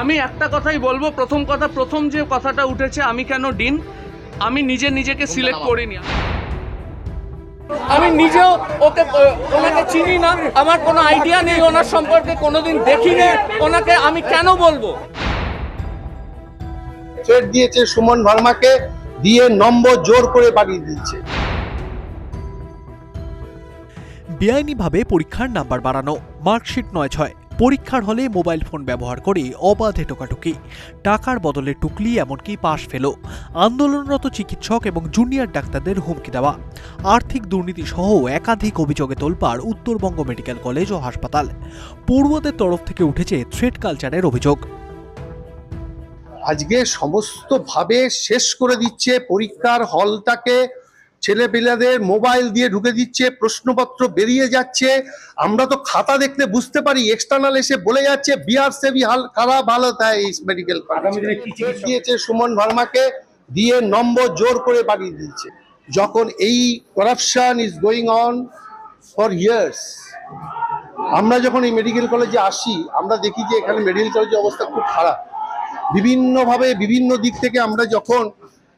আমি একটা কথাই বলব প্রথম কথা প্রথম যে কথাটা উঠেছে আমি কেন ডিন? আমি নিজে নিজেকে সিলেক্ট করিনি। আমি নিজেও ওকে ওনাকে চিনি না আমার কোনো আইডিয়া নেই ওনার সম্পর্কে কোনোদিন দেখিনি ওনাকে আমি কেন বলব? থ্রেট দিয়েছে সুমন ভার্মাকে দিয়ে নম্বর জোর করে পাঠিয়ে দিচ্ছে বেআইনিভাবে পরীক্ষার নাম্বার বাড়ানো, মার্কশিট নয় ছয়। পরীক্ষার হলে মোবাইল ফোন ব্যবহার করে অবাধে টোকাটুকি। টাকার বদলে টুকলি এমনকি পাশ ফেলো। আন্দোলনরত চিকিৎসক এবং জুনিয়র ডাক্তারদের হুমকি দেওয়া। আর্থিক দুর্নীতি সহ একাধিক অভিযোগে তোলপাড় উত্তরবঙ্গ মেডিকেল কলেজ ও হাসপাতাল। পড়ুয়াদের তরফ থেকে উঠেছে থ্রেড কালচারের অভিযোগ। আজকে সমস্ত ভাবে শেষ করে দিচ্ছে পরীক্ষার হলটাকে ছেলেপিলাদের মোবাইল দিয়ে ঢুকে দিচ্ছে প্রশ্নপত্র বেরিয়ে যাচ্ছে। আমরা তো খাতা দেখতে বুঝতে পারি এক্সটার্নাল এসে বলে যাচ্ছে বিহার সে ভি হাল খারাপ ভালো তাই মেডিকেল দিয়েছে সুমন ভার্মাকে দিয়ে নম্বর জোর করে পাঠিয়ে দিচ্ছে যখন এই corruption is going on for years আমরা যখন এই মেডিকেল কলেজে আসি আমরা দেখি যে এখানে মেডিকেল কলেজের অবস্থা খুব খারাপ। বিভিন্নভাবে বিভিন্ন দিক থেকে আমরা যখন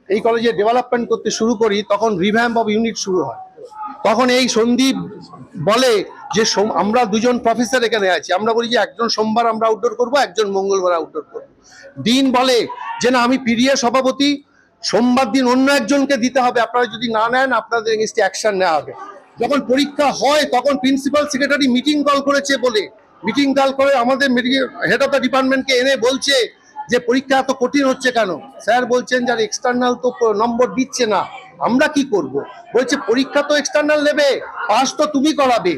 এই কলেজে ডেভেলপমেন্ট করতে শুরু করি, তখন রিভ্যাম্প অফ ইউনিট শুরু হয়। তখন এই সন্দীপ বলে যে আমরা দুজন প্রফেসর এখানে আছি। আমরা বলি যে, একজন সোমবার আমরা আউটডোর করব, একজন মঙ্গলবার আউটডোর করব। ডিন বলে যে, না, আমি পিডিএ সভাপতি। সোমবার দিন অন্য একজনকে দিতে হবে। আপনারা যদি না নেন, আপনাদের এগেনস্টে অ্যাকশন নেওয়া হবে। যখন পরীক্ষা হয়, তখন প্রিন্সিপাল সেক্রেটারি মিটিং কল করেছে বলে। মিটিং কল করে আমাদের হেড অফ দ্য ডিপার্টমেন্টকে এনে বলছে যে পরীক্ষা এত কঠিন হচ্ছে কেন? স্যার বলছেন যার এক্সটার্নাল তো নম্বর দিচ্ছে না। আমরা কি করব? বলছে, পরীক্ষা তো এক্সটার্নাল নেবে পাস তো তুমি করাবে।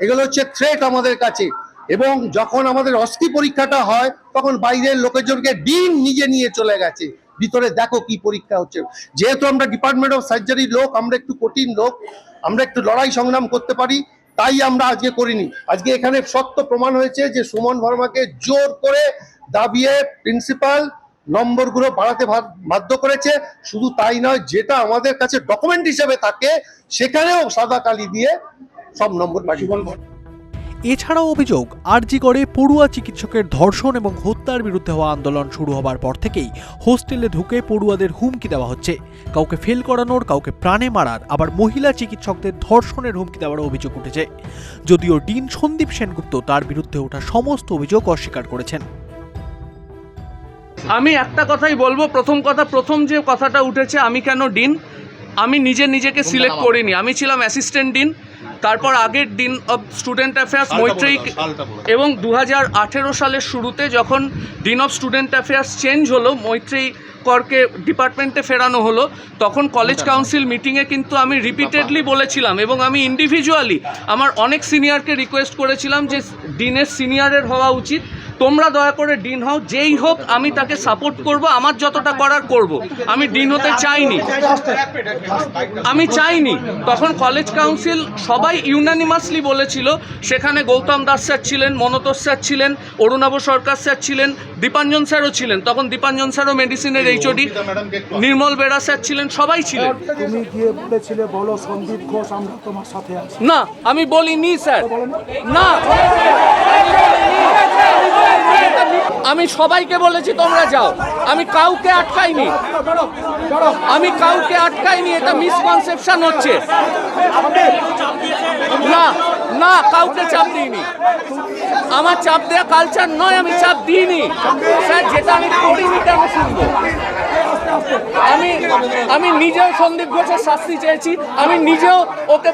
এগুলো হচ্ছে থ্রেট আমাদের কাছে। এবং যখন আমাদের অস্থি পরীক্ষাটা হয়, তখন বাইরের লোকের লোকেজনকে ডিন নিজে নিয়ে চলে গেছে। ভিতরে দেখো কি পরীক্ষা হচ্ছে। যেহেতু আমরা ডিপার্টমেন্ট অফ সার্জারির লোক, আমরা একটু কঠিন লোক, আমরা একটু লড়াই সংগ্রাম করতে পারি তাই আমরা আজকে করিনি আজকে এখানে সত্য প্রমাণ হয়েছে যে সুমন ভার্মাকে জোর করে দাবিয়ে প্রিন্সিপাল নম্বরগুলো বাড়াতে বাধ্য করেছে শুধু তাই নয়, যেটা আমাদের কাছে ডকুমেন্ট হিসেবে থাকে, সেখানেও সাদা কালি দিয়ে সব নম্বর পাঠিয়ে। এছাড়াও অভিযোগ, আরজি করে পড়ুয়া চিকিৎসকের ধর্ষণ এবং হত্যার বিরুদ্ধে হওয়া আন্দোলন শুরু হবার পর থেকেই হোস্টেলে ঢুকে পড়ুয়াদের হুমকি দেওয়া হচ্ছে। কাউকে ফেল করানোর কাউকে প্রাণে মারার আবার মহিলা চিকিৎসকদের ধর্ষণের হুমকি দেওয়ার অভিযোগ উঠেছে। যদিও ডিন সন্দীপ সেনগুপ্ত তার বিরুদ্ধে ওঠা সমস্ত অভিযোগ অস্বীকার করেছেন। আমি একটা কথাই বলব প্রথম কথা প্রথম যে কথাটা উঠেছে আমি কেন ডিন? আমি নিজে নিজেকে সিলেক্ট করিনি। আমি ছিলাম অ্যাসিস্ট্যান্ট ডিন। তারপর আগের dean of student affairs Maitreyi এবং দু হাজার আঠেরো সালের শুরুতে যখন dean of student affairs change হলো মৈত্রী করকে ডিপার্টমেন্টে ফেরানো হলো তখন কলেজ কাউন্সিল মিটিংয়ে কিন্তু আমি রিপিটেডলি বলেছিলাম এবং আমি ইন্ডিভিজুয়ালি আমার অনেক সিনিয়রকে রিকোয়েস্ট করেছিলাম যে দিনের সিনিয়রের হওয়া উচিত। তোমরা দয়া করে ডিন হও যেই হোক আমি তাকে সাপোর্ট করব আমার যতটা করার করব। আমি ডিন হতে চাইনি। আমি চাইনি। তখন কলেজ কাউন্সিল সবাই ইউনানিমাসলি বলেছিল সেখানে গৌতম দাস স্যার ছিলেন মনতোষ স্যার ছিলেন অরুণাভ সরকার স্যার ছিলেন দীপাঞ্জন স্যারও ছিলেন। তখন দীপাঞ্জন স্যারও মেডিসিনের এইচওডি নির্মল বেড়া স্যার ছিলেন সবাই ছিলেন। তুমি গিয়ে বলেছিলে বলো সন্দীপ ঘোষ আমরা তোমার সাথে আছি। না আমি বলিনি স্যার। না। আমি সবাইকে বলেছি তোমরা যাও। আমি কাউকে আটকাইনি। আমি কাউকে আটকাইনি, এটা মিসকনসেপশন হচ্ছে। না না, কাউকে চাপ দিইনি। আমার চাপ দেওয়া কালচার নয়, আমি চাপ দিইনি। স্যার, যেটা আমি করিনি কেন শুনব। আমি আমি নিজেও সন্দীপ ঘোষের শাস্তি চেয়েছি। আমি নিজেও ওকে,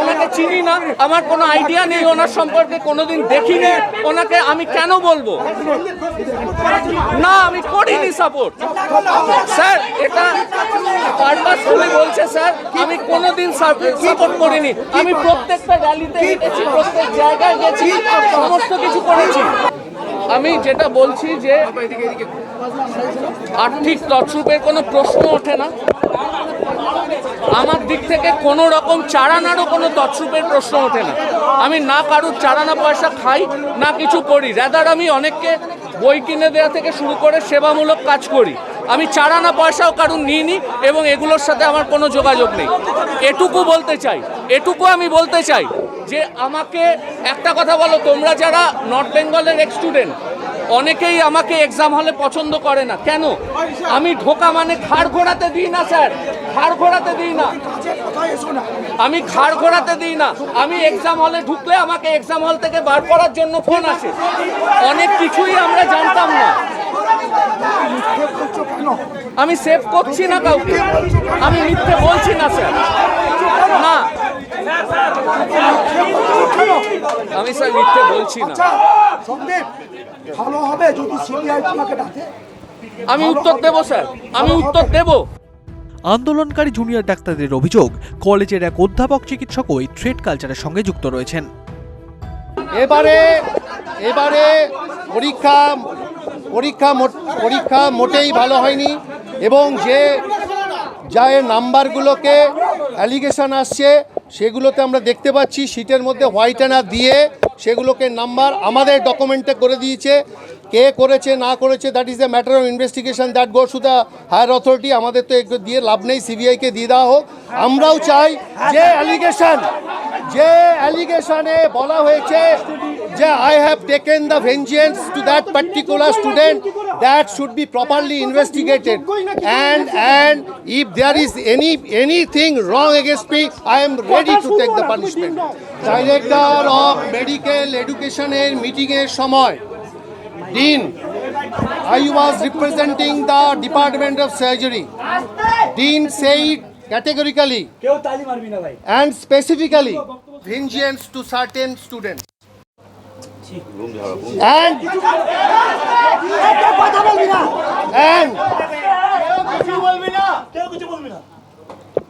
ওনাকে চিনি না। আমার কোনো আইডিয়া নেই, ওনার সম্পর্কে কোনোদিন দেখিনি। ওনাকে আমি কেন বলব? না, আমি করিনি সাপোর্ট স্যার, এটা পারপাসফুলি বলছে, স্যার, আমি কোনোদিন সাপোর্ট করিনি। আমি প্রত্যেকটা র্যালিতে হেঁটেছি, প্রত্যেক জায়গায় গেছি, সমস্ত কিছু করেছি। আমি যেটা বলছি যে আর্থিক তছরূপের কোনো প্রশ্ন ওঠে না। আমার দিক থেকে কোনো রকম চারানারও কোনো তছরূপের প্রশ্ন ওঠে না। আমি না কারুর চারানা পয়সা খাই, না কিছু করি। রেদার আমি অনেককে বই কিনে দেওয়া থেকে শুরু করে সেবামূলক কাজ করি। আমি চারানা পয়সাও কারুর নিইনি এবং এগুলোর সাথে আমার কোনো যোগাযোগ নেই। এটুকু বলতে চাই। এটুকু আমি বলতে চাই যে আমাকে, একটা কথা বলো, তোমরা যারা নর্থ বেঙ্গলের এক্স স্টুডেন্ট অনেকেই আমাকে এক্সাম হলে পছন্দ করে না। কেন? আমি ঢোকা মানে খাড় ঘোরাতে দিই না, স্যার। খাড় ঘোরাতে দিই না। আমি খাড় ঘোরাতে দিই না। আমি এক্সাম হলে ঢুকলে আমাকে এক্সাম হল থেকে বার করার জন্য ফোন আসে। অনেক কিছুই আমরা জানতাম না। আমি সেভ করছি না কাউকে। আমি মিথ্যে বলছি না, স্যার। না। আমি স্যার মিথ্যে বলছি না। আচ্ছা সন্দীপ ভালো হবে যদি সিবিআই তোমাকে ডাকে। আমি উত্তর দেবো স্যার। আমি উত্তর দেবো। আন্দোলনকারী জুনিয়র ডাক্তারদের অভিযোগ কলেজের এক অধ্যাপক চিকিৎসক ওই থ্রেড কালচারের সঙ্গে যুক্ত রয়েছেন। এবারে এবারে পরীক্ষা পরীক্ষা মোট- পরীক্ষা মোটেই ভালো হয়নি এবং যে যা এর নাম্বারগুলোকে অ্যালিগেশন আসছে সেগুলোতে আমরা দেখতে পাচ্ছি সিটের মধ্যে হোয়াইট অ্যানার দিয়ে সেগুলোকে নাম্বার আমাদের ডকুমেন্টে করে দিয়েছে। কে করেছে, না করেছে that is a matter of investigation that goes to the higher authority আমাদের তো দিয়ে লাভ নেই সিবিআইকে দিয়ে দেওয়া হোক। আমরাও চাই যে অ্যালিগেশন যে অ্যালিগেশনে বলা হয়েছে যে I have taken the vengeance to that particular student that should be properly investigated and and if there is any anything wrong against me I am ready to take the punishment director of medical এডুকেশনের মিটিংয়ের সময় dean I was representing the Department of Surgery. Dean said categorically কেউ তালি মারবি না ভাই and specifically vengeance to certain students.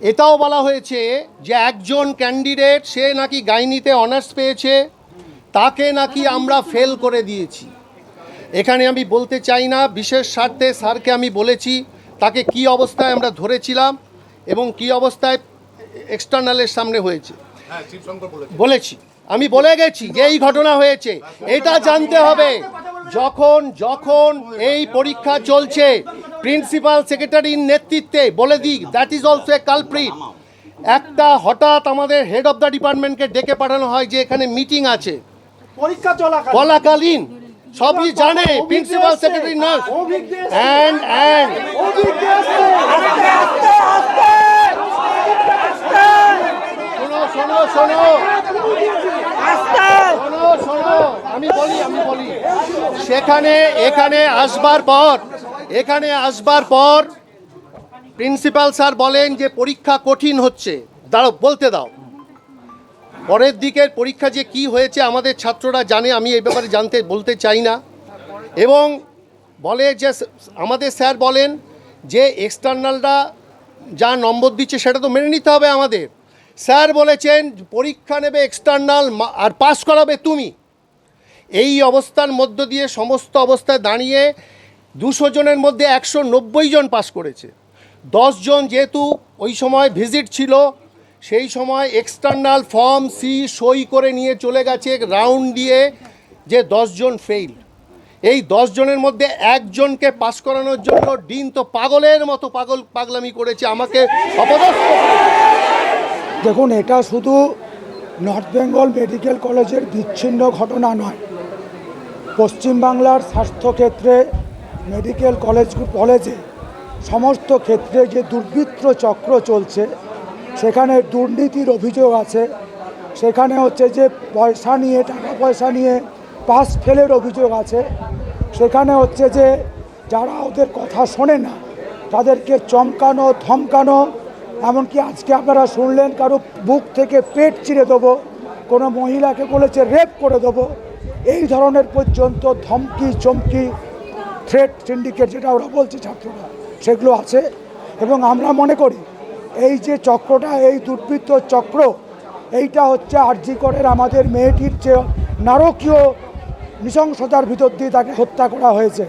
এটাও বলা হয়েছে যে একজন ক্যান্ডিডেট সে নাকি গাইনিতে অনার্স পেয়েছে তাকে নাকি আমরা ফেল করে দিয়েছি। এখানে আমি বলতে চাই না বিশেষ স্বার্থে স্যারকে আমি বলেছি তাকে কি অবস্থায় আমরা ধরেছিলাম এবং কি অবস্থায় এক্সটার্নালের সামনে হয়েছে। বলেছি। আমি বলে গেছি যে এই ঘটনা হয়েছে এটা জানতে হবে। যখন যখন এই পরীক্ষা চলছে প্রিন্সিপাল সেক্রেটারির নেতৃত্বে বলে দিই that is also a culprit একটা হঠাৎ আমাদের হেড অফ দ্য ডিপার্টমেন্টকে ডেকে পাঠানো হয় যে এখানে মিটিং আছে। পরীক্ষা চলাকালীন। বলাকালীন সবই জানে প্রিন্সিপাল সেক্রেটারি না অ্যান্ড অ্যান্ড শোনো শোনো শোনো। সেখানে, এখানে আসবার পর, এখানে আসবার পর প্রিন্সিপাল স্যার বলেন যে পরীক্ষা কঠিন হচ্ছে। দাঁড়াও, বলতে দাও। পরের দিকের পরীক্ষা যে কি হয়েছে আমাদের ছাত্ররা জানে, আমি এই ব্যাপারে জানতে, বলতে চাই না। এবং বলে যে, আমাদের স্যার বলেন যে এক্সটার্নালরা যা নম্বর দিচ্ছে, সেটা তো মেনে নিতে হবে আমাদের। স্যার বলেছেন, পরীক্ষা নেবে এক্সটার্নাল আর পাস করাবে তুমি। এই অবস্থার মধ্য দিয়ে সমস্ত অবস্থায় দাঁড়িয়ে দুশো জনের মধ্যে একশো নব্বই জন পাস করেছে। জন যেহেতু ওই সময় ভিজিট ছিল, সেই সময় এক্সটার্নাল ফর্ম সি সই করে নিয়ে চলে গেছে রাউন্ড দিয়ে যে জন ফেইল এই জনের মধ্যে একজনকে পাস করানোর জন্য ডিন তো পাগলের মতো পাগল, পাগলামি করেছে, আমাকে অপদস্থ দেখুন, এটা শুধু নর্থ বেঙ্গল মেডিকেল কলেজের বিচ্ছিন্ন ঘটনা নয়। পশ্চিমবাংলার স্বাস্থ্যক্ষেত্রে, মেডিকেল কলেজ কলেজে, সমস্ত ক্ষেত্রে যে দুর্বৃত্ত চক্র চলছে, সেখানে দুর্নীতির অভিযোগ আছে। সেখানে হচ্ছে যে পয়সা নিয়ে, টাকা পয়সা নিয়ে পাস ফেলের অভিযোগ আছে। সেখানে হচ্ছে যে যারা ওদের কথা শোনে না, তাদেরকে চমকানো, ধমকানো এমনকি আজকে আপনারা শুনলেন কারও বুক থেকে পেট চিরে দেবো, কোনো মহিলাকে বলেছে রেপ করে দেবো, এই ধরনের পর্যন্ত ধমকি, চমকি থ্রেট সিন্ডিকেট যেটা ওরা বলছে ছাত্ররা, সেগুলো আছে। এবং আমরা মনে করি এই যে চক্রটা, এই দুর্বৃত্ত চক্র, এইটা হচ্ছে আর্যিকরের আমাদের মেয়েটির যে নারকীয় নৃশংসতার ভিতর দিয়ে তাকে হত্যা করা হয়েছে।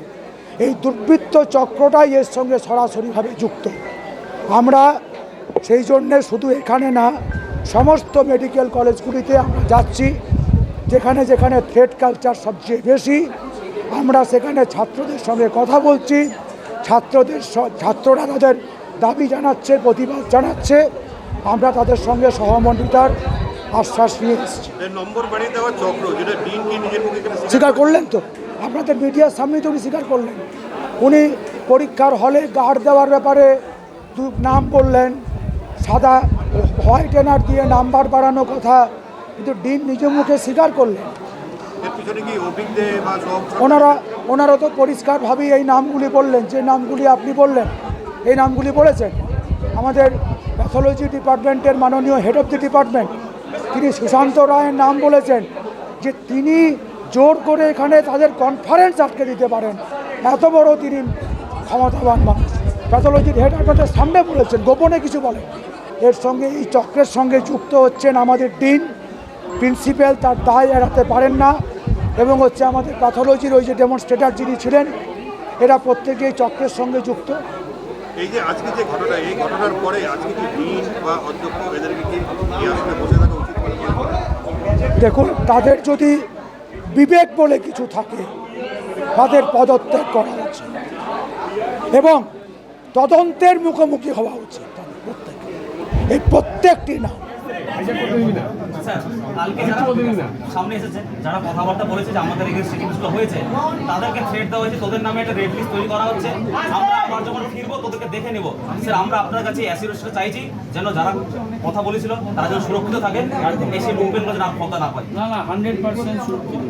এই দুর্বৃত্ত চক্রটাই এর সঙ্গে সরাসরিভাবে যুক্ত। আমরা সেই জন্যে শুধু এখানে না সমস্ত মেডিকেল কলেজগুলিতে আমরা যাচ্ছি। যেখানে যেখানে থ্রেড কালচার সবচেয়ে বেশি আমরা সেখানে ছাত্রদের সঙ্গে কথা বলছি। ছাত্রদের ছাত্ররা তাদের দাবি জানাচ্ছে প্রতিবাদ জানাচ্ছে। আমরা তাদের সঙ্গে সহমর্মিতার আশ্বাস নিয়ে এসছে। স্বীকার করলেন তো? আপনাদের মিডিয়ার সামনে তো উনি স্বীকার করলেন। উনি পরীক্ষার হলে গার্ড দেওয়ার ব্যাপারে দু নাম বললেন। সাদা হোয়াইট এনার দিয়ে নাম্বার বাড়ানো কথা কিন্তু ডিন নিজ মুখে স্বীকার করলেন। ওনারা ওনারা তো পরিষ্কারভাবেই এই নামগুলি বললেন যে নামগুলি আপনি বললেন এই নামগুলি বলেছেন। আমাদের প্যাথোলজি ডিপার্টমেন্টের মাননীয় হেড অফ দি ডিপার্টমেন্ট তিনি সুশান্ত রায়ের নাম বলেছেন যে তিনি জোর করে এখানে তাদের কনফারেন্স আটকে দিতে পারেন। এত বড় তিনি ক্ষমতাবান মানুষ। প্যাথোলজির হেড আপনাদের সামনে বলেছেন গোপনে কিছু বলেন এর সঙ্গে এই চক্রের সঙ্গে যুক্ত হচ্ছেন আমাদের ডিন। প্রিন্সিপাল তার দায় এড়াতে পারেন না এবং হচ্ছে আমাদের প্যাথোলজির ওই যে ডেমনস্ট্রেটার যিনি ছিলেন এরা প্রত্যেকেই চক্রের সঙ্গে যুক্ত। এই যে আজকে যে ঘটনা এই ঘটনার পরে আজকে কি ডিন বা অধ্যক্ষ এদেরকে কি এই বসে থাকা উচিত বলে করেন? দেখুন তাদের যদি বিবেক বলে কিছু থাকে তাদের পদত্যাগ করা উচিত। এবং তদন্তের মুখোমুখি হওয়া উচিত প্রত্যেকে এই প্রত্যেকটি নাম। স্যার কালকে যারা সামনে এসেছে যারা কথাবার্তা বলেছে যে আমাদের জিনিসগুলো হয়েছে তাদেরকে থ্রেট দেওয়া হয়েছে তোদের নামে একটা রেড লিস্ট তৈরি করা হচ্ছে। আমরা আবার যখন ফিরবো তোদেরকে দেখে নেব। স্যার আমরা আপনার কাছে চাইছি যেন যারা কথা বলেছিল তারা যেন সুরক্ষিত থাকে আর এসে মুভমেন্ট যেন আর ক্ষমতা না পায়। না না হান্ড্রেড পার্সেন্ট সুরক্ষিত।